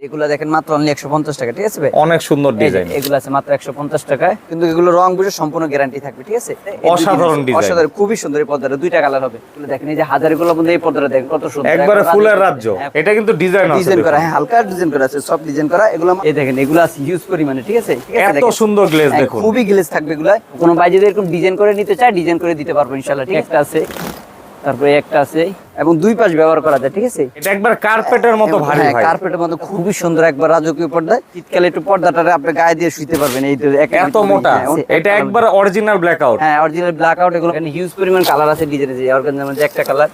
এগুলো দেখেন মাত্র অনলি একশো পঞ্চাশ টাকা ঠিক আছে অনেক সুন্দর ডিজাইন। এগুলো আছে মাত্র একশো পঞ্চাশ টাকায়। কিন্তু এগুলো রং বুঝে সম্পূর্ণ গ্যারান্টি থাকবে ঠিক আছে? অসাধারণ অসাধারণ খুবই সুন্দর এই পর্দাটা দুইটা কালার হবে। দেখেন এই যে হাজারগুলো মধ্যে এই পর্দাটা দেখেন কত সুন্দর। একবারে ফুলের রাজ্য। হ্যাঁ, এটা কিন্তু ডিজাইন ডিজাইন করা হ্যাঁ হালকা ডিজাইন করা আছে সব ডিজাইন করা এগুলো এই দেখেন এগুলো আছে পরিমাণে ঠিক আছে? ঠিক আছে এত সুন্দর গ্লেজ হ্যাঁ, দেখুন। খুবই গ্লেজ থাকবে এগুলো কোনো ভাই যদি এরকম ডিজাইন করে নিতে চায় ডিজাইন করে দিতে পারব ইনশাআল্লাহ ঠিক আছে। তারপরে একটা আছে এবং দুই পাশ ব্যবহার করা যায় ঠিক আছে? এটা একবার কার্পেটের মতো ভারী হয় ভাই কার্পেটের মতো খুবই সুন্দর একবার রাজকীয় পর্দা শীতকালে একটু পর্দাটারে আপনি গায়ে দিয়ে শুতে পারবেন এই তো এত মোটা? হ্যাঁ, এটা একবার অরিজিনাল ব্ল্যাকআউট হ্যাঁ অরিজিনাল ব্ল্যাক আউট এগুলো এখানে হিউজ পরিমাণ কালার আছে ডিজাইনে যে অর্গানজার মধ্যে একটা কালার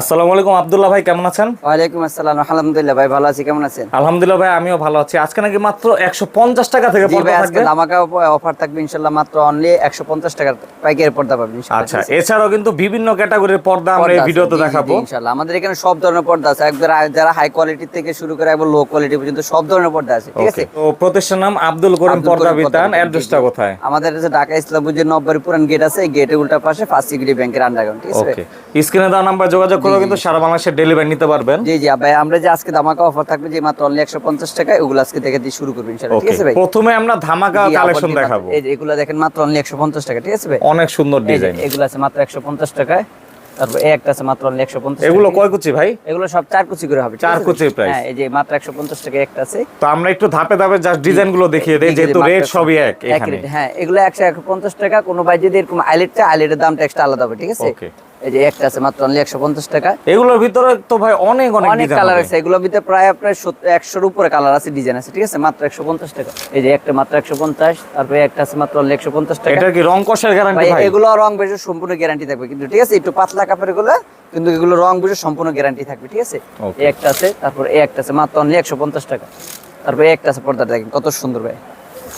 আসসালামু আলাইকুম আব্দুল্লাহ ভাই কেমন আছেন? ওয়ালাইকুম আসসালাম আলহামদুলিল্লাহ ভাই ভালো আছি কেমন আছেন? আলহামদুলিল্লাহ ভাই আমিও ভালো আছি। আজকে নাকি মাত্র একশো পঞ্চাশ টাকা থেকে পর্দা ভাই আজকে ধামাকা অফার থাকবে ইনশাআল্লাহ মাত্র অনলি 150 টাকার পাইকারি পর্দা পাবেন আচ্ছা এছাড়াও কিন্তু বিভিন্ন ক্যাটাগরির পর্দা আমরা এই ভিডিওতে দেখাবো। ইনশাআল্লাহ আমাদের এখানে সব ধরনের পর্দা আছে। একবার যারা হাই কোয়ালিটি থেকে শুরু করে একবার লো কোয়ালিটি পর্যন্ত সব ধরনের পর্দা আছে ঠিক আছে? তো প্রতিষ্ঠান নাম আব্দুল করিম পর্দা বিতান। অ্যাড্রেসটা। কোথায়? আমাদের ঢাকা ইসলামপুর যে নব্বই পুরান গেট আছে গেটের উল্টা পাশে ফার্স্ট সিকিউরিটি ব্যাংকের আন্ডারগ্রাউন্ড ঠিক আছে ওকে স্ক্রিনে দেওয়া নাম্বার যোগাযোগ করে কিন্তু সারা বাংলাদেশে ডেলিভারি নিতে পারবেন। জি জি ভাই আমরা যে আজকে ধামাকা অফার থাকবে যে মাত্র অনলি 150 টাকা এগুলো আজকে থেকে দিয়ে শুরু করব ইনশাআল্লাহ ঠিক আছে ভাই? প্রথমে আমরা ধামাকা কালেকশন দেখাবো। এই এগুলো দেখেন মাত্র অনলি 150 টাকা ঠিক আছে ভাই? অনেক সুন্দর ডিজাইন এগুলো আছে মাত্র 150 টাকায়। তারপর এই একটা আছে মাত্র অনলি 150 এগুলো কয় কুচি ভাই? এগুলো সব চার কুচি করে হবে চার? কুচির price। হ্যাঁ এই যে মাত্র 150 টাকা একটা আছে। তো আমরা একটু ধাপে ধাপে জাস্ট ডিজাইনগুলো দেখিয়ে দেই যেহেতু রেট সবই এক এখানে। হ্যাঁ এগুলো 150 টাকা কোনো ভাই যদি এরকম আইলেট চায় আইলেটের দামটা এক্সট্রা আলাদা হবে ঠিক আছে? ওকে এই যে একটা আছে মাত্র অনলি 150 টাকা। এগুলোর ভিতরে তো ভাই অনেক অনেক অনেক কালার আছে। এগুলোর ভিতরে প্রায় আপনার একশোর উপরে কালার আছে ডিজাইন আছে ঠিক আছে? মাত্র একশো পঞ্চাশ টাকা। এই যে একটা মাত্র একশো পঞ্চাশ তারপরে একটা আছে মাত্র একশো পঞ্চাশ টাকা। এটা কি রং কষের গ্যারান্টি ভাই ভাই? এগুলো রং বেশি সম্পূর্ণ গ্যারান্টি থাকবে। কিন্তু ঠিক আছে একটু পাতলা কাপড় এগুলো কিন্তু এগুলো রং বেশি সম্পূর্ণ গ্যারান্টি থাকবে ঠিক আছে? এই একটা আছে তারপর এই একটা আছে মাত্র অনলি একশো পঞ্চাশ টাকা। তারপর এই একটা আছে পর্দাটা দেখেন কত সুন্দর ভাই।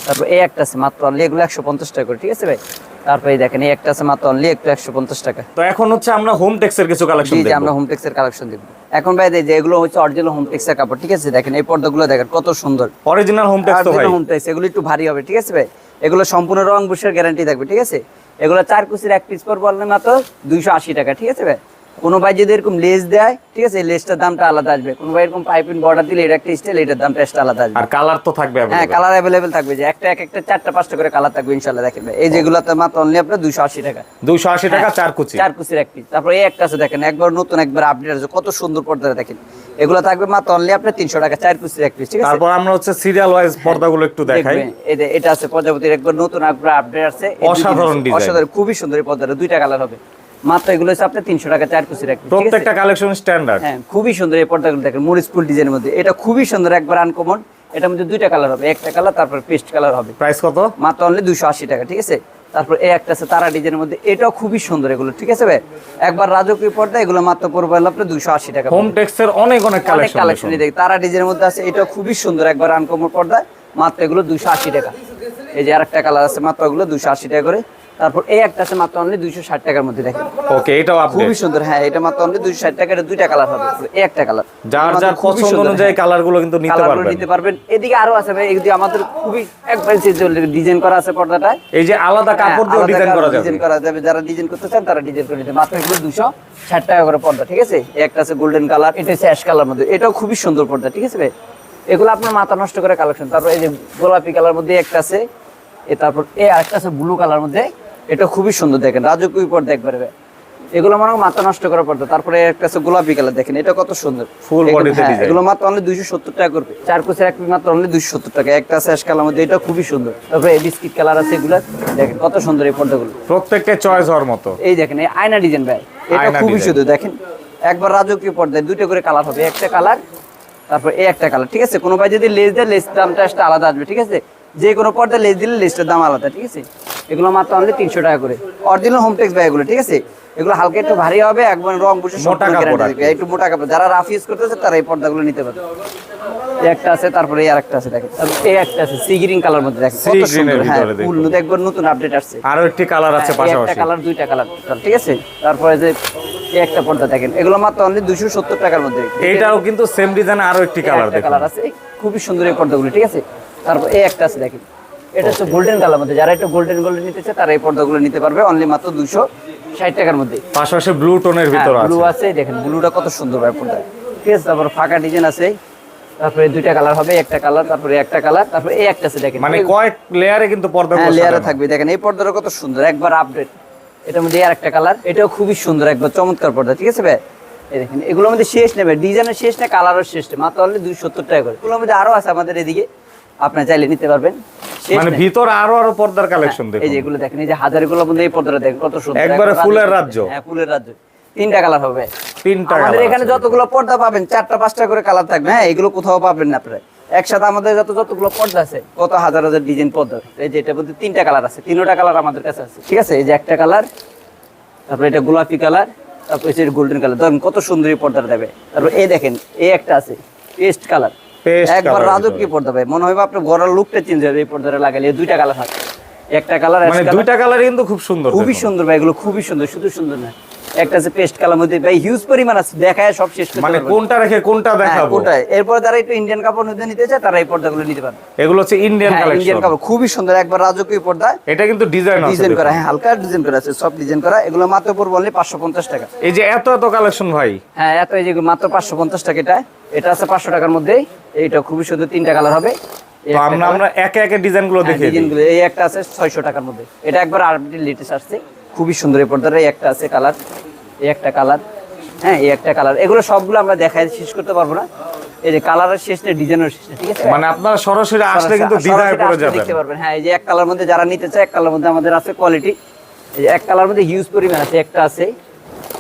তারপর এই একটা আছে মাত্র অনলি এগুলো একশো পঞ্চাশ টাকা করে ঠিক আছে ভাই? তারপর দেখেন এই একটা আছে মাত্র অনলি একটু একশো পঞ্চাশ টাকা। তো এখন হচ্ছে আমরা হোম টেক্সের কিছু কালেকশন জি আমরা হোমটেক্স এর কালেকশন দিব এখন ভাই যে এগুলো হচ্ছে অরিজিনাল হোম টেক্সের কাপড় ঠিক আছে? দেখেন এই পর্দাগুলো দেখেন কত সুন্দর। অরিজিনাল হোম টেক্স তো ভাই। হোমটেক্স এগুলো একটু ভারী হবে ঠিক আছে ভাই? এগুলো সম্পূর্ণ রং বুশের গ্যারান্টি থাকবে ঠিক আছে? এগুলো চার কুচির এক পিস পর বললে মাত্র দুইশো আশি টাকা ঠিক আছে ভাই? কোনো ভাই যদি এরকম লেস দেয় ঠিক আছে লেসটার দামটা আলাদা আসবে। কোনো ভাই এরকম পাইপিং বর্ডার দিলে এটা একটা স্টাইল এটার দামটা এক্সট্রা আলাদা আসবে। আর কালার তো থাকবে হ্যাঁ কালার অ্যাভেলেবেল থাকবে। যে একটা এক একটা চারটা পাঁচটা করে কালার থাকবে ইনশাল্লাহ দেখেন ভাই। এই যেগুলোতে মাত্র অনলি আপনার দুইশো আশি টাকা। 280 টাকা চার কুচি। চার কুচির এক পিস তারপরে এই একটা আছে দেখেন একবার নতুন একবার আপডেট আছে। কত সুন্দর পর্দা দেখেন। এগুলো থাকবে মাত্র অনলি আপনার তিনশো টাকা চার কুচির এক পিস ঠিক আছে? তারপর আমরা হচ্ছে সিরিয়াল ওয়াইজ পর্দাগুলো একটু দেখাই। দেখবেন, এই যে এটা আছে প্রজাপতির একবার নতুন একবার আপডেট আছে অসাধারণ অসাধারণ খুবই সুন্দর এই পর্দাটা। দুইটা কালার হবে। মাত্র এগুলো হচ্ছে আপনার তিনশো টাকা চার? প্রত্যেকটা কালেকশন স্ট্যান্ডার্ড হ্যাঁ খুবই সুন্দর এই পর্দাগুলো দেখেন মরিচ ফুল ডিজাইনের মধ্যে। এটা খুবই সুন্দর একবার আনকমন এটার মধ্যে দুইটা কালার হবে একটা কালার তারপর পেস্ট কালার হবে। প্রাইস কত? মাত্র অনলি দুশো আশি টাকা ঠিক আছে? তারপর এই একটা আছে তারা ডিজাইনের মধ্যে এটাও খুবই সুন্দর এগুলো ঠিক আছে ভাই? একবার রাজকীয় পর্দা এগুলো মাত্র পড়বে আপনার দুশো আশি টাকা হোম টেক্সের অনেক অনেক অনেক কালেকশন কালেকশন দেখ তারা ডিজাইনের মধ্যে আছে এটাও খুবই সুন্দর একবার আনকমন পর্দা মাত্র এগুলো দুশো আশি টাকা। এই যে আরেকটা কালার আছে মাত্র এগুলো দুশো আশি টাকা করে। তারপর এই একটা আছে মাত্র অনলি দুইশো ষাট টাকার মধ্যে দেখেন। ওকে এটাও খুবই সুন্দর হ্যাঁ এটা মাত্র অনলি দুইশো ষাট টাকার দুইটা কালার হবে এই একটা কালার যার যার পছন্দ অনুযায়ী কালারগুলো কিন্তু নিতে পারবেন। নিতে পারবেন। এদিকে আরও আছে ভাই এদিকে আমাদের খুবই একবার ডিজাইন করা আছে পর্দাটায়। এই যে আলাদা কাপড় দিয়ে ডিজাইন করা যাবে। ডিজাইন করা যাবে। যারা ডিজাইন করতে চান তারা ডিজাইন করে নিতে মাত্র এগুলো দুশো ষাট টাকা করে পর্দা ঠিক আছে? এই একটা আছে গোল্ডেন কালার এটা হচ্ছে অ্যাশ কালার মধ্যে। এটাও খুবই সুন্দর পর্দা ঠিক আছে ভাই? এগুলো আপনার মাথা নষ্ট করে কালেকশন তারপর এই যে গোলাপি কালার মধ্যে একটা আছে এ তারপর এই আরেকটা আছে ব্লু কালার মধ্যে। এটা খুবই সুন্দর দেখেন রাজকীয় পর্দা একবারে। ভাই। এগুলো মনে মাথা নষ্ট করার পর্দা তারপরে একটা আছে গোলাপি কালার দেখেন এটা কত সুন্দর। তে হ্যাঁ। এগুলো মাত্র অনলি দুইশো সত্তর টাকা করবে। চার কুচের এক মাত্র অনলি দুইশো সত্তর টাকা একটা আছে অ্যাশ কালার মধ্যে এটা খুবই সুন্দর। তারপরে এই বিস্কিট কালার আছে এগুলো দেখেন কত সুন্দর এই পর্দাগুলো। প্রত্যেকটা চয়েস হওয়ার মতো। এই দেখেন এই আয়না ডিজাইন ভাই এটা খুবই সুন্দর দেখেন। একবার রাজকীয় পর্দায় দুটো করে কালার হবে একটা কালার তারপর এই একটা কালার ঠিক আছে? কোনো ভাই যদি লেস দেয় লেস দামটা একটা আলাদা আসবে ঠিক আছে? যে কোনো পর্দা লেস দিলে লেসটার দাম আলাদা ঠিক আছে? এগুলো মাত্র অনলি তিনশো টাকা করে। অরিজিনাল হোমটেক্স এগুলো ঠিক আছে? এগুলো হালকা একটু ভারী হবে একবার রং বসে মোটা। একটু মোটা কাপড়। যারা রাফ ইউজ করতেছে তারা এই পর্দাগুলো নিতে পারে একটা আছে তারপরে এই আরেকটা আছে দেখেন। এই একটা আছে সি গ্রিন কালার মধ্যে দেখেন কত সুন্দর। হ্যাঁ ফুল একবার নতুন আপডেট আসছে। আরও একটি কালার আছে হ্যাঁ, পাশাপাশি। একটা কালার দুইটা কালার ঠিক আছে? তারপরে যে একটা পর্দা দেখেন এগুলো মাত্র অনলি টাকার মধ্যে। এটাও কিন্তু সেম ডিজাইন আরও একটি কালার কালার আছে খুবই সুন্দর এই পর্দাগুলো ঠিক আছে? তারপর এই একটা আছে দেখেন। এটা হচ্ছে গোল্ডেন কালার মধ্যে। যারা একটু গোল্ডেন গোল্ডেন নিতে চায় তারা এই পর্দাগুলো নিতে পারবে অনলি মাত্র দুশো ষাট টাকার মধ্যে। পাশাপাশি ব্লু টোনের ভিতর ব্লু আছে। দেখেন ব্লুটা কত সুন্দর ভাই পর্দা। ঠিক আছে তারপর ফাঁকা ডিজাইন আছে। তারপরে দুইটা কালার হবে একটা কালার তারপরে একটা কালার তারপরে এই একটা আছে দেখেন। মানে কয়েক লেয়ারে কিন্তু পর্দা হ্যাঁ লেয়ারে থাকবে। দেখেন এই পর্দাটা কত সুন্দর একবার আপডেট এটার মধ্যে আর একটা কালার এটাও খুবই সুন্দর একবার চমৎকার পর্দা ঠিক আছে ভাই? এই দেখেন এগুলোর মধ্যে শেষ নেবে ডিজাইনের শেষ নেই কালারও শেষ নেই মাত্র অনলি দুই সত্তর টাকা করে। এগুলোর মধ্যে আরও আছে আমাদের এদিকে আপনার চাইলে নিতে পারবেন। মানে ভিতর আরও আরও পর্দার কালেকশন এই দেখুন। যে এগুলো দেখেন এই যে হাজারিগুলোর মধ্যে এই পর্দাটা দেখেন কত সুন্দর। একবারে ফুলের রাজ্য। হ্যাঁ ফুলের রাজ্য। তিনটা কালার হবে। তিনটা আমাদের এখানে যতগুলো পর্দা পাবেন চারটা পাঁচটা করে কালার থাকবে হ্যাঁ এগুলো কোথাও পাবেন না আপনারা একসাথে আমাদের যত যতগুলো পর্দা আছে কত হাজার হাজার ডিজাইন পর্দা। এই যে এটার মধ্যে তিনটা কালার আছে তিনটা কালার আমাদের কাছে আছে ঠিক আছে? এই যে একটা কালার তারপরে এটা গোলাপি কালার তারপরে এটা গোল্ডেন কালার ধরুন কত সুন্দর এই পর্দাটা দেবে। তারপর এই দেখেন এই একটা আছে পেস্ট কালার একবার রাজক কি পর্দা ভাই মনে হয় আপনার ঘরের লুকটা চেঞ্জ হবে এই পর্দাটা লাগালে। দুইটা কালার থাকে। একটা কালার মানে দুইটা কালার কিন্তু খুব সুন্দর খুবই সুন্দর ভাই এগুলো খুবই সুন্দর শুধু সুন্দর না। একটা আছে পেস্ট কালার মধ্যে ভাই হিউজ পরিমাণ আছে দেখায় সব শেষ করতে মানে কোনটা রেখে কোনটা হ্যাঁ, দেখাবো? ওটাই এরপর যারা একটু ইন্ডিয়ান কাপড় মধ্যে নিতে চায় তারা এই পর্দাগুলো নিতে পারবে। এগুলো হচ্ছে ইন্ডিয়ান হ্যাঁ কালেকশন ইন্ডিয়ান কাপড় খুবই সুন্দর একবার রাজকীয় পর্দা। এটা কিন্তু ডিজাইন আছে ডিজাইন করা হ্যাঁ হালকা ডিজাইন করা আছে সব ডিজাইন করা। এগুলো মাত্র পড়ব অনলি পাঁচশো পঞ্চাশ টাকা। এই যে এত এত কালেকশন ভাই। হ্যাঁ এত এই যে মাত্র পাঁচশো পঞ্চাশ টাকা এটা। এটা আছে পাঁচশো টাকার মধ্যে এইটা খুবই সুন্দর তিনটা কালার হবে। তো আমরা আমরা একে একে ডিজাইনগুলো হ্যাঁ, ডিজাইনগুলো এই একটা আছে ছয়শো টাকার মধ্যে। এটা একবার আরবিটি লেটেস্ট আসছে। খুবই সুন্দর এই পর্দার এই একটা আছে কালার এই একটা কালার হ্যাঁ এই একটা কালার এগুলো সবগুলো আমরা দেখাই শেষ করতে পারব না। এই যে কালারের শেষ নেই ডিজাইনের শেষ নেই ঠিক আছে? মানে আপনারা সরাসরি আসলে কিন্তু দ্বিধায় পড়ে যাবেন। দেখতে পারবেন। হ্যাঁ এই যে এক কালার মধ্যে যারা নিতে চায় এক কালার মধ্যে আমাদের আছে কোয়ালিটি এই যে এক কালার মধ্যে হিউজ পরিমাণ আছে একটা আছে।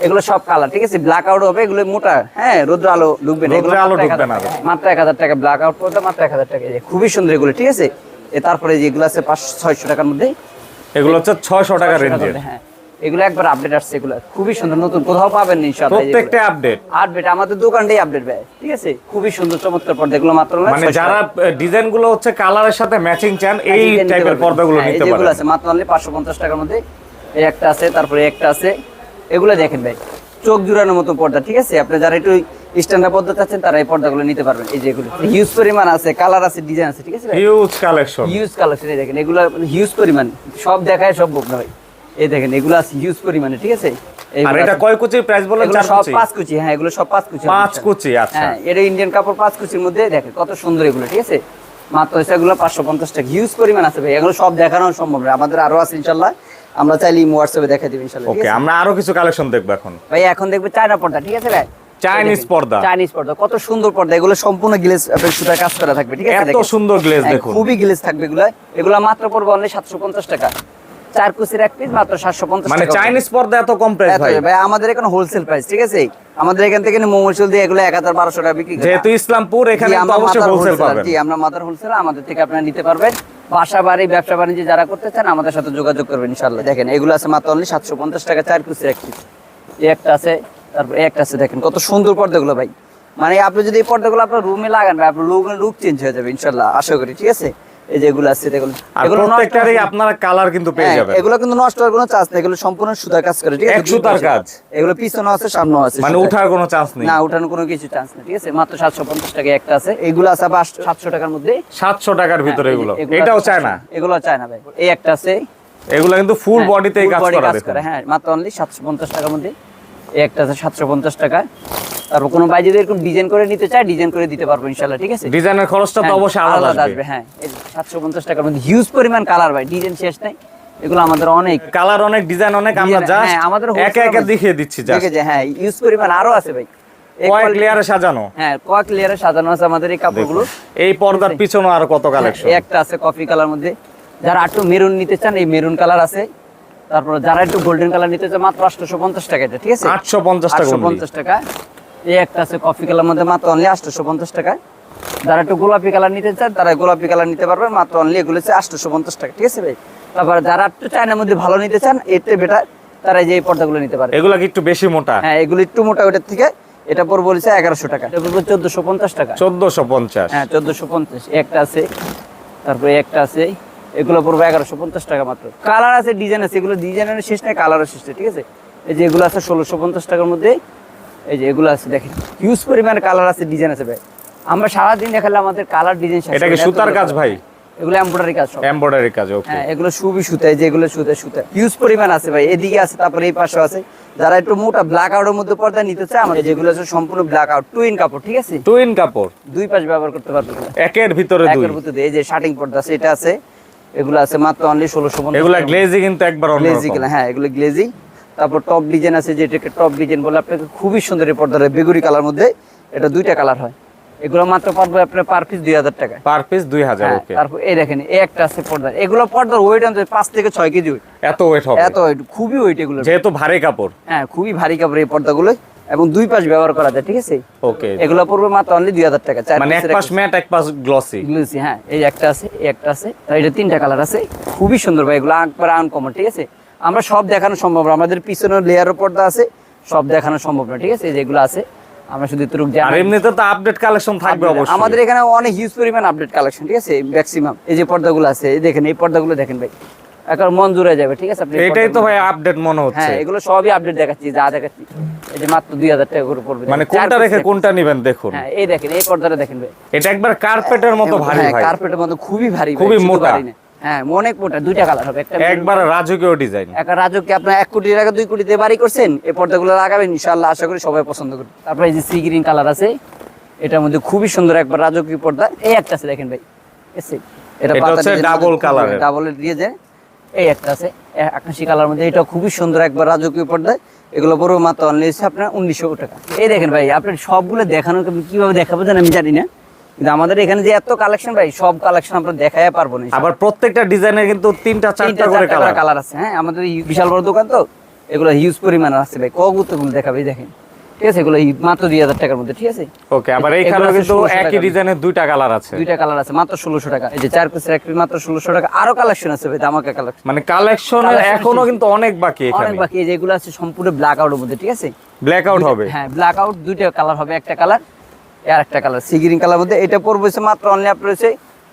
এগুলো সব কালার ঠিক আছে? ব্ল্যাক আউট হবে এগুলো মোটা হ্যাঁ রোদ্র আলো ঢুকবে না এগুলো আলো ঢুকবে হাজার না। টাকা। মাত্র এক হাজার টাকা ব্ল্যাক আউট করতে মাত্র এক হাজার টাকা। এই যে খুবই সুন্দর এগুলো ঠিক আছে? এ তারপরে যেগুলো আছে পাঁচশো ছয়শো টাকার মধ্যে এগুলো হচ্ছে ছয়শো টাকা 600 রেঞ্জের হ্যাঁ। এগুলো একবার আপডেট আসছে এগুলো খুবই সুন্দর নতুন কোথাও পাবেন না ইনশাআল্লাহ প্রত্যেকটা আপডেট আপডেট আমাদের দোকানটাই আপডেট ভাই ঠিক আছে? খুবই সুন্দর চমৎকার পর্দা এগুলো মাত্র না মানে যারা ডিজাইনগুলো হচ্ছে কালারের সাথে ম্যাচিং চান এই ডিজাইন নিতে টাইপের। পর্দাগুলো হ্যাঁ, নিতে পারেন। আছে মাত্র অনলি পাঁচশো পঞ্চাশ টাকার মধ্যে। এই একটা আছে তারপরে একটা আছে। এগুলো দেখেন ভাই চোখ জুড়ানোর মতো পর্দা ঠিক আছে? আপনি যারা একটু স্ট্যান্ডার্ড পর্দা চাচ্ছেন তারা এই পর্দাগুলো নিতে পারবেন। এই যেগুলো হিউজ পরিমাণ আছে কালার আছে ডিজাইন আছে ঠিক আছে হিউজ কালেকশন হিউজ কালেকশন দেখেন এগুলো হিউজ পরিমাণ সব দেখায় সব বোক ভাই। এই দেখেন এগুলো আছে হিউজ পরিমাণে ঠিক আছে? আর এটা কয় কুচির প্রাইস বলেন? চার কুচি? পাঁচ কুচি হ্যাঁ এগুলো সব পাঁচ কুচি। পাঁচ কুচি আচ্ছা। হ্যাঁ এটা ইন্ডিয়ান কাপড় পাঁচ কুচির মধ্যে দেখেন কত সুন্দর এগুলো ঠিক আছে? মাত্র এগুলো পাঁচশো পঞ্চাশ টাকা হিউজ পরিমাণ আছে ভাই এগুলো সব দেখানো সম্ভব না আমাদের আরও আছে ইনশাল্লাহ আমরা চাইলে হোয়াটসঅ্যাপে দেখা দিবি ইনশাল্লাহ ওকে আমরা আরও কিছু কালেকশন দেখব এখন। ভাই এখন দেখবে চায়না পর্দা ঠিক আছে ভাই? চাইনিজ পর্দা। চাইনিজ পর্দা। কত সুন্দর পর্দা। এগুলো সম্পূর্ণ গ্লেজ সুতার কাজ করা থাকবে ঠিক আছে? এত সুন্দর গ্লেজ হ্যাঁ, দেখুন। খুবই গ্লেজ থাকবে এগুলো। এগুলো মাত্র পড়বে অনলি সাতশো পঞ্চাশ টাকা। চার কুচির এক পিস মাত্র সাতশো পঞ্চাশ মানে চাইনিজ পর্দা এত কম প্রাইস ভাই। ভাই আমাদের এখানে হোলসেল প্রাইস ঠিক আছে? আমাদের এখান থেকে দিয়ে এগুলো এক হাজার বারোশো টাকা বিক্রি করে। যেহেতু ইসলামপুর এখানে তো অবশ্যই হোলসেল পাবেন। জি আমরা মাদার হোলসেল আমাদের থেকে আপনারা নিতে পারবেন। বাসা বাড়ি ব্যবসা বাণিজ্য যারা করতে চান আমাদের সাথে যোগাযোগ করবেন ইনশাল্লাহ দেখেন এগুলো আছে মাত্র অনলি সাতশো পঞ্চাশ টাকা চার কুচির এক পিস এই একটা আছে তারপর একটা আছে দেখেন কত সুন্দর পর্দাগুলো ভাই। মানে আপনি যদি এই পর্দাগুলো আপনার রুমে লাগান ভাই আপনার চেঞ্জ হয়ে যাবে ইনশাল্লাহ আশা করি ঠিক আছে? এই যে এগুলো আছে দেখুন এগুলো প্রত্যেকটারই আপনারা কালার কিন্তু পেয়ে হ্যাঁ, যাবেন। এগুলো কিন্তু নষ্ট হওয়ার কোনো চান্স নেই এগুলো সম্পূর্ণ সুতার কাজ করে ঠিক আছে? সুতার কাজ। এগুলো পিছনে আছে সামনেও আছে মানে। উঠার কোনো চান্স নেই। না উঠানোর কোনো কিছু চান্স নেই ঠিক আছে? মাত্র সাতশো পঞ্চাশ টাকা একটা আছে এগুলো আছে আবার সাতশো টাকার মধ্যে। সাতশো টাকার ভিতরে হ্যাঁ, এগুলো এটাও চায় না এগুলো চায় না ভাই এই একটা আছে। এগুলো কিন্তু ফুল হ্যাঁ, বডিতে কাজ body করা হ্যাঁ মাত্র অনলি সাতশো পঞ্চাশ টাকার মধ্যে। একটা আছে সাতশো পঞ্চাশ টাকা। তারপর কোনো ভাই যদি এরকম ডিজাইন করে নিতে চায় ডিজাইন করে দিতে পারব ইনশাল্লাহ ঠিক আছে? ডিজাইনের খরচটা তো হ্যাঁ, অবশ্যই আলাদা আসবে। হ্যাঁ। সাতশো পঞ্চাশ টাকার মধ্যে হিউজ পরিমাণ কালার ভাই ডিজাইন শেষ নাই। এগুলো আমাদের অনেক কালার অনেক ডিজাইন অনেক আমরা জাস্ট হ্যাঁ, আমাদের একে একে দেখিয়ে দিচ্ছি জাস্ট দেখেছে হ্যাঁ ইউজ পরিমাণ আরও আছে ভাই। কয়েক লেয়ারে সাজানো। হ্যাঁ কয়েক লেয়ারে সাজানো আছে আমাদের এই কাপড়গুলো। এই পর্দার পিছনে আরও কত কালেকশন একটা আছে কফি কালার মধ্যে। যারা একটু মেরুন নিতে চান এই মেরুন কালার আছে। তারপর যারা একটু গোল্ডেন কালার নিতে চান মাত্র আটশো পঞ্চাশ টাকা ঠিক আছে? 850 টাকা আটশো পঞ্চাশ টাকা এই একটা আছে কফি কালার মধ্যে মাত্র অনলি আটশো পঞ্চাশ টাকা যারা একটু গোলাপি কালার নিতে চান তারা গোলাপি কালার নিতে পারবেন মাত্র অনলি এগুলো হচ্ছে আটশো পঞ্চাশ টাকা ঠিক আছে ভাই? তারপর যারা একটু চায়নার মধ্যে ভালো নিতে চান এতে বেটার তারা যে পর্দাগুলো নিতে পারে এগুলা কি একটু বেশি মোটা? হ্যাঁ এগুলো একটু মোটা ওটার থেকে এটা পড়ব বলেছে এগারোশো টাকা। এটা পড়ব চোদ্দশো পঞ্চাশ টাকা। চোদ্দশো পঞ্চাশ। হ্যাঁ চোদ্দশো পঞ্চাশ। একটা আছে তারপরে একটা আছে এগুলো পড়ব এগারোশো পঞ্চাশ টাকা মাত্র। কালার আছে ডিজাইন আছে এগুলো ডিজাইনের শেষ নেই কালারও শেষ নেই ঠিক আছে? এই যে এগুলো আছে ষোলোশো পঞ্চাশ টাকার মধ্যে এই যে এগুলো আছে দেখেন হিউজ পরিমাণে কালার আছে ডিজাইন আছে ভাই। আমরা সারাদিন দেখালে আমাদের কালার ডিজাইন এটা কি সুতার কাজ ভাই? এগুলো এমব্রয়ডারি কাজ এমব্রয়ডারি কাজ ওকে হ্যাঁ এগুলো সুবি সুতা সুতা হিউজ পরিমাণ আছে ভাই এদিকে আছে তারপরে এই পাশে আছে। যারা একটু মোটা ব্ল্যাক আউটের মধ্যে পর্দা নিতে চায় আমাদের যেগুলো আছে সম্পূর্ণ ব্ল্যাক আউট টুইন কাপড় ঠিক আছে? টুইন কাপড়? দুই পাশ ব্যবহার করতে পারবে। একের ভিতরে দুই। একের ভিতরে এই যে শার্টিং পর্দা আছে এটা আছে। এগুলো আছে মাত্র অনলি ষোলোশো এগুলা গ্লেজি কিন্তু একবার গ্লেজি অন্যরকম হ্যাঁ এগুলো গ্লেজি তারপর টপ ডিজাইন আছে যেটাকে টপ ডিজাইন বলে আপনাকে খুবই সুন্দর এই পর্দা বেগুরি কালার মধ্যে এটা দুইটা কালার হয়। এগুলো মাত্র পারবে আপনার পার পিস দুই হাজার টাকা পার পিস দুই হাজার হ্যাঁ, ওকে তারপর এই দেখেন এই একটা আছে পর্দা এগুলো পর্দার ওয়েট আনতে পাঁচ থেকে ছয় কেজি weight। এত ওয়েট হবে। এত weight, খুবই ওয়েট এগুলো যেহেতু ভারী কাপড়। হ্যাঁ খুবই ভারী কাপড় এই পর্দাগুলো এবং দুই পাশ ব্যবহার করা যায় ঠিক আছে? ওকে এগুলো পড়বে মাত্র অনলি দুই হাজার টাকা চার মানে এক পাশ ম্যাট এক পাশ গ্লসি গ্লুসি হ্যাঁ এই একটা আছে এই একটা আছে তাই এটা তিনটা কালার আছে। খুবই সুন্দর ভাই এগুলো একবার আনকমন ঠিক আছে? আমরা সব দেখানো সম্ভব না আমাদের পিছনের লেয়ারের পর্দা আছে সব দেখানো সম্ভব না ঠিক আছে? এই যেগুলো আছে আমরা শুধু তুরুক আর এমনিতে তো আপডেট কালেকশন থাকবে অবশ্যই। আমাদের এখানে অনেক হিউজ পরিমাণ আপডেট কালেকশন ঠিক আছে? ম্যাক্সিমাম এই যে পর্দাগুলো আছে এই দেখেন এই পর্দাগুলো দেখেন ভাই। একবার মন জুড়ে যাবে ঠিক আছে? আপনি এটাই তো ভাই আপডেট মনে হচ্ছে। হ্যাঁ এগুলো সবই আপডেট দেখাচ্ছি যা দেখাচ্ছি। এই যে মাত্র দুই হাজার টাকা করে পড়বে মানে কোনটা রেখে কোনটা নিবেন দেখুন। হ্যাঁ এই দেখেন এই পর্দাটা দেখেন ভাই। এটা একবার কার্পেটের মতো ভারী হ্যাঁ ভাই। কার্পেটের মতো খুবই ভারী খুবই মোটা। হ্যাঁ অনেক মোটা দুইটা কালার হবে একটা একবার রাজকীয় ডিজাইন একটা রাজককে আপনার এক কোটি টাকা দুই কোটিতে বাড়ি করছেন এই পর্দাগুলো লাগাবেন ইনশাআল্লাহ আশা করি সবাই পছন্দ করবে। তারপরে এই যে সি গ্রিন কালার আছে এটার মধ্যে খুবই সুন্দর একবার রাজকীয় পর্দা। এই একটা আছে দেখেন ভাই এসে এটা double colour এর। ডাবল দিয়ে যায় এই একটা আছে আকাশি কালার মধ্যে। এটা খুবই সুন্দর একবার রাজকীয় পর্দা এগুলো বড় মাত্র অনলি হচ্ছে আপনার উনিশশো টাকা। এই দেখেন ভাই আপনার সবগুলো দেখানো কীভাবে দেখাবো জানেন আমি জানি না। কিন্তু আমাদের এখানে যে এত কালেকশন ভাই সব কালেকশন আমরা দেখাই পারব না। আবার প্রত্যেকটা ডিজাইনের কিন্তু তিনটা চারটা করে কালার কালার আছে হ্যাঁ? আমাদের বিশাল বড় দোকান তো এগুলো হিউজ পরিমাণ আছে ভাই। কগুলো দেখাবে দেখেন। ঠিক আছে এগুলো মাত্র দুই হাজার টাকার মধ্যে ঠিক আছে? ওকে আবার এইখানে কিন্তু একই ডিজাইনের দুইটা কালার আছে। দুইটা কালার আছে মাত্র ষোলোশো টাকা। এই যে চার পিসের এক piece মাত্র ষোলোশো টাকা। আরও কালেকশন আছে ভাই কালেকশন মানে Collection এখনও কিন্তু অনেক বাকি অনেক বাকি এই যেগুলো আছে সম্পূর্ণ ব্ল্যাক আউটের মধ্যে ঠিক আছে? ব্ল্যাক আউট হবে। হ্যাঁ ব্ল্যাক আউট দুইটা কালার হবে একটা কালার আর একটা কালার সি গ্রিন কালার মধ্যে এটা পড়বে মাত্র অনলি আপনার হচ্ছে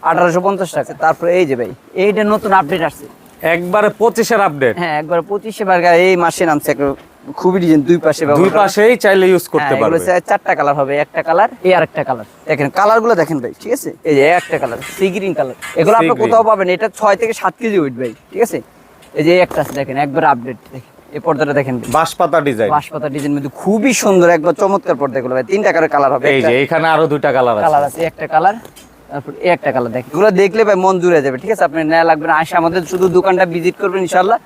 আঠারোশো পঞ্চাশ টাকা। তারপরে এই যে ভাই এইটা নতুন আপডেট আসছে। একবারে পঁচিশের আপডেট হ্যাঁ একবার পঁচিশে বার এই মাসে নামছে খুবই ডিজাইন দুই পাশে দুই পাশেই চাইলে ইউজ করতে হ্যাঁ, এগুলো পারবে। চারটা কালার হবে একটা কালার এই আর একটা কালার দেখেন কালারগুলো দেখেন ভাই ঠিক আছে? এই যে একটা কালার সি গ্রিন কালার এগুলো আপনি কোথাও পাবেন এটা ছয় থেকে সাত কেজি ওয়েট ভাই ঠিক আছে? এই যে একটা আছে দেখেন একবার আপডেট দেখেন। এই পর্দাটা দেখেন। বাঁশপাতা ডিজাইন বাঁশপাতা ডিজাইন মধ্যে খুবই সুন্দর একবার চমৎকার পর্দা এগুলো ভাই। তিনটা কালার কালার হবে এই যে এখানে আরও দুইটা কালার আছে। কালার আছে একটা কালার তারপর একটা কালার দেখেন। এগুলো দেখলে ভাই মন জুড়ে যাবে ঠিক আছে? আপনি নেওয়া লাগবে না আসে আমাদের শুধু দোকানটা ভিজিট করবেন ইনশাল্লাহ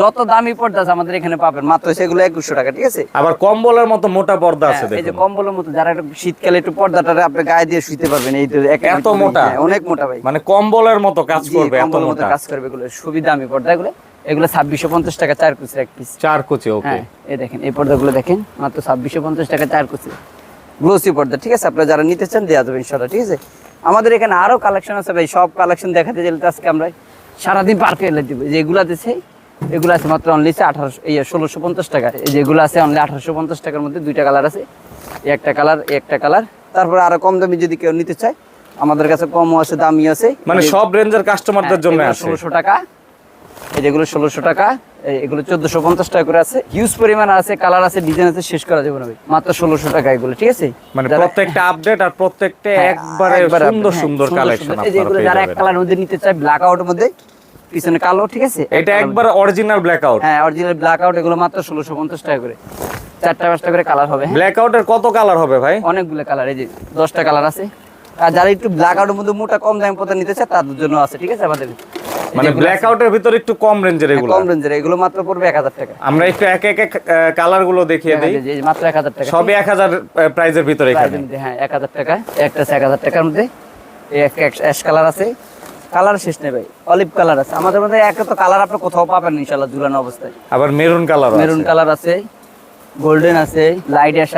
যত দামি পর্দা আছে আমাদের এখানে পাবেন মাত্র সেগুলো একুশশো টাকা ঠিক আছে? আবার কম্বলের মতো মোটা পর্দা আছে হ্যাঁ, এই যে কম্বলের মতো যারা একটু শীতকালে একটু পর্দাটা আপনি গায়ে দিয়ে শুইতে পারবেন এই এত মোটা? হ্যাঁ, অনেক মোটা ভাই। মানে কম্বলের মতো কাজ করবে এত মোটা? কাজ করবে এগুলো সুবিধা দামি পর্দা এগুলো। এগুলো ছাব্বিশশো পঞ্চাশ টাকা চার পিসের এক পিস চার কুচি ওকে হ্যাঁ এই দেখেন এই পর্দাগুলো দেখেন মাত্র ছাব্বিশশো পঞ্চাশ টাকা চার কুচি। গ্লোসি পর্দা ঠিক আছে? আপনারা যারা নিতে চান দেওয়া যাবে ইনশাল্লাহ ঠিক আছে? আমাদের এখানে আরও কালেকশন আছে ভাই সব কালেকশন দেখাতে গেলে আজকে আমরা সারাদিন পার্কে এলে দিব। যেগুলো আছে এগুলো আছে মাত্র অনলি আঠারোশো এই ষোলোশো পঞ্চাশ টাকা। এই যেগুলো আছে অনলি আঠারোশো পঞ্চাশ টাকার মধ্যে দুইটা কালার আছে। একটা কালার একটা কালার তারপরে আরও কম দামি যদি কেউ নিতে চায় আমাদের কাছে কমও আছে দামি আছে। মানে সব রেঞ্জের কাস্টমারদের জন্য হ্যাঁ, ষোলোশো টাকা। এই যেগুলো ষোলোশো টাকা এগুলো চোদ্দশো পঞ্চাশ টাকা করে আছে। হিউজ পরিমাণ আছে কালার আছে ডিজাইন আছে শেষ করা যাবে না মাত্র ষোলোশো টাকা এগুলো ঠিক আছে? মানে প্রত্যেকটা আপডেট আর প্রত্যেকটা হ্যাঁ, একবারে সুন্দর হ্যাঁ, সুন্দর কালেকশন। এই যে এগুলো যারা এক কালার মধ্যে নিতে চায় ব্ল্যাক আউটের মধ্যে পিছনে কালো ঠিক আছে? এটা একবার অরিজিনাল ব্ল্যাক আউট হ্যাঁ অরিজিনাল ব্ল্যাক আউট এগুলো মাত্র ষোলোশো পঞ্চাশ টাকা করে। চারটা পাঁচটা করে কালার হবে। ব্ল্যাক আউটের কত কালার হবে ভাই? অনেকগুলো কালার এই যে দশটা কালার আছে। আর যারা একটু ব্ল্যাক আউটের মধ্যে মোটা কম দামি পথে নিতে চায় তাদের জন্য আছে ঠিক আছে আমাদের? মানে ব্ল্যাক আউটের ভিতরে একটু কম রেঞ্জের হ্যাঁ, এগুলো। কম রেঞ্জের এগুলো মাত্র পড়বে এক হাজার টাকা। আমরা একটু এক এক কালারগুলো দেখিয়ে দিই। এই যে মাত্র এক হাজার টাকা সবই এক হাজার প্রাইজের ভিতরে এখানে। হ্যাঁ এক হাজার টাকা একটা আছে এক হাজার টাকার মধ্যে। এক একটা অ্যাশ কালার আছে। কালার শেষ নেই ভাই অলিভ কালার আছে। আমাদের মধ্যে এক তো কালার আপনি কোথাও পাবেন ইনশাল্লাহ ঝুলানো অবস্থায়। আবার মেরুন কালার মেরুন কালার আছে গোল্ডেন আছে লাইট অ্যাশ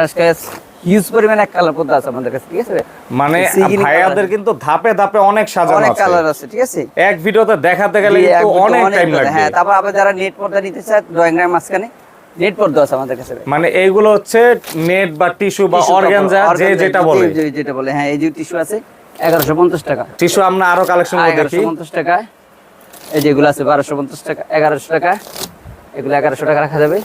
হিউজ পরিমাণ এক কালার পর্দা আছে আমাদের কাছে ঠিক আছে মানে ভাইয়াদের কিন্তু ধাপে ধাপে অনেক সাজানো অনেক কালার আছে ঠিক আছে? এক ভিডিওতে দেখাতে গেলে কিন্তু অনেক টাইম লাগবে। হ্যাঁ তারপর আবার যারা নেট পর্দা নিতে চায় ড্রয়িং রুমের মাঝখানে নেট পর্দা আছে আমাদের কাছে মানে এইগুলো হচ্ছে নেট বা টিস্যু বা অর্গানজা যে যেটা বলে। যেটা বলে হ্যাঁ এই যে টিস্যু আছে এগারোশো পঞ্চাশ টাকা। আমরা আরও কালেকশন এগারোশো পঞ্চাশ এই যেগুলো আছে বারোশো পঞ্চাশ টাকা এগারোশো টাকা। এগুলো এগারোশো টাকা রাখা যাবে।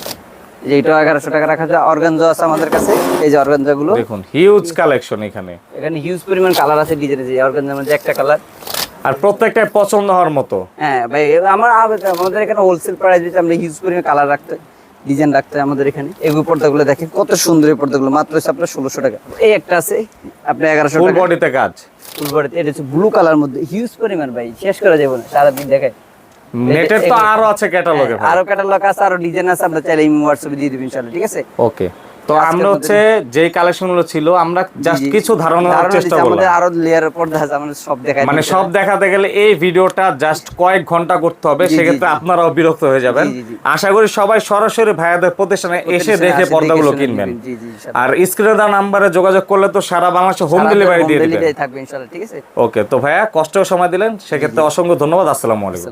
এগারোশো টাকা রাখা যাবে। অর্গানজা আছে আমাদের কাছে। এই যে অর্গানজা গুলো দেখুন হিউজ কালেকশন এখানে। এখানে হিউজ পরিমাণ কালার আছে ডিজাইন যে অর্গানজার মধ্যে একটা কালার আর প্রত্যেকটাই পছন্দ হওয়ার মতো। হ্যাঁ ভাই আমার আমাদের এখানে হোলসেল প্রাইস দিতে আমরা হিউজ পরিমাণে কালার রাখতে ডিজাইন রাখতে আমাদের এখানে। এগুলো পর্দাগুলো দেখেন কত সুন্দর এই পর্দাগুলো। মাত্র হচ্ছে আপনার ষোলোশো টাকা। এই একটা আছে আপনি এগারোশো টাকা। বডিতে কাজ ফুল বডিতে এটা হচ্ছে ব্লু কালার মধ্যে হিউজ পরিমাণ ভাই শেষ করা যাবে না সারাদিন দেখায়। নেটের তো আরও আছে ক্যাটালগে আরও ক্যাটালগ আছে আরও ডিজাইন আছে আমরা চাইলে ইমি হোয়াটসঅ্যাপে দিয়ে দিবেন ইনশাআল্লাহ ঠিক আছে? ওকে তো আমরা হচ্ছে যেই কালেকশনগুলো ছিল আমরা জাস্ট। কিছু ধারণা দেওয়ার চেষ্টা করলাম। আমাদের আরও লেয়ার আমাদের সব দেখায় মানে সব দেখাতে গেলে এই ভিডিওটা জাস্ট কয়েক ঘণ্টা করতে হবে সেক্ষেত্রে আপনারাও বিরক্ত হয়ে যাবেন। আশা করি সবাই সরাসরি ভাইয়াদের প্রতিষ্ঠানে এসে দেখে পর্দাগুলো কিনবেন। আর স্ক্রিনে দেওয়া নাম্বারে যোগাযোগ করলে তো সারা বাংলাদেশে হোম ডেলিভারি দিয়ে দিবেন ওকে তো ভাইয়া কষ্ট সময় দিলেন সেক্ষেত্রে অসংখ্য ধন্যবাদ আসসালামু আলাইকুম।